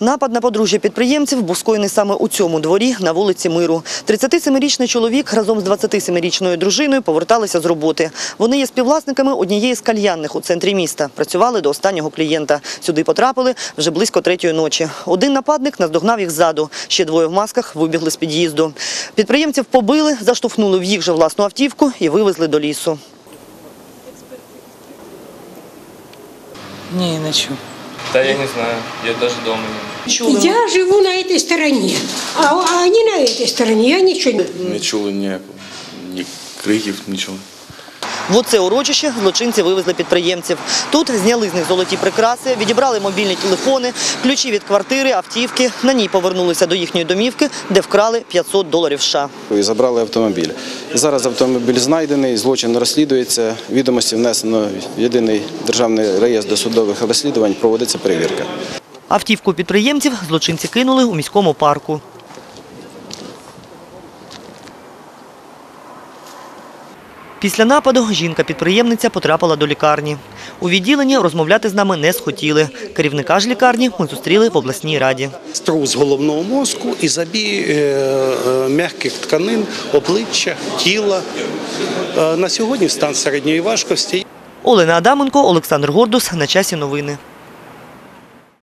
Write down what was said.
Напад на подружжя підприємців був скоєний саме у цьому дворі на вулиці Миру. 37-річний чоловік разом з 27-річною дружиною поверталися з роботи. Вони є співвласниками однієї з кальянних у центрі міста. Працювали до останнього клієнта. Сюди потрапили вже близько третьої ночі. Один нападник наздогнав їх ззаду. Ще двоє в масках вибігли з під'їзду. Підприємців побили, заштовхнули в їх же власну автівку і вивезли до лісу. Ні, не чув. Да я не знаю, я даже дома не. Я живу на этой стороне, а, а они на этой стороне. Я ничего не... Не чули ніякого, ні криків, нічого. В оце урочище злочинці вивезли підприємців. Тут зняли з них золоті прикраси, відібрали мобільні телефони, ключі від квартири, автівки. На ній повернулися до їхньої домівки, де вкрали 500 доларів США. і забрали автомобіль. Зараз автомобіль знайдений, злочин розслідується, відомості внесено в єдиний державний реєстр досудових розслідувань, проводиться перевірка. Автівку підприємців злочинці кинули у міському парку. Після нападу жінка-підприємниця потрапила до лікарні. У відділенні розмовляти з нами не схотіли. Керівника ж лікарні ми зустріли в обласній раді. струс головного мозку і забій е, е, м'яких тканин, обличчя, тіла. Е, На сьогодні стан середньої важкості. Олена Адаменко, Олександр Гордус. На часі новини.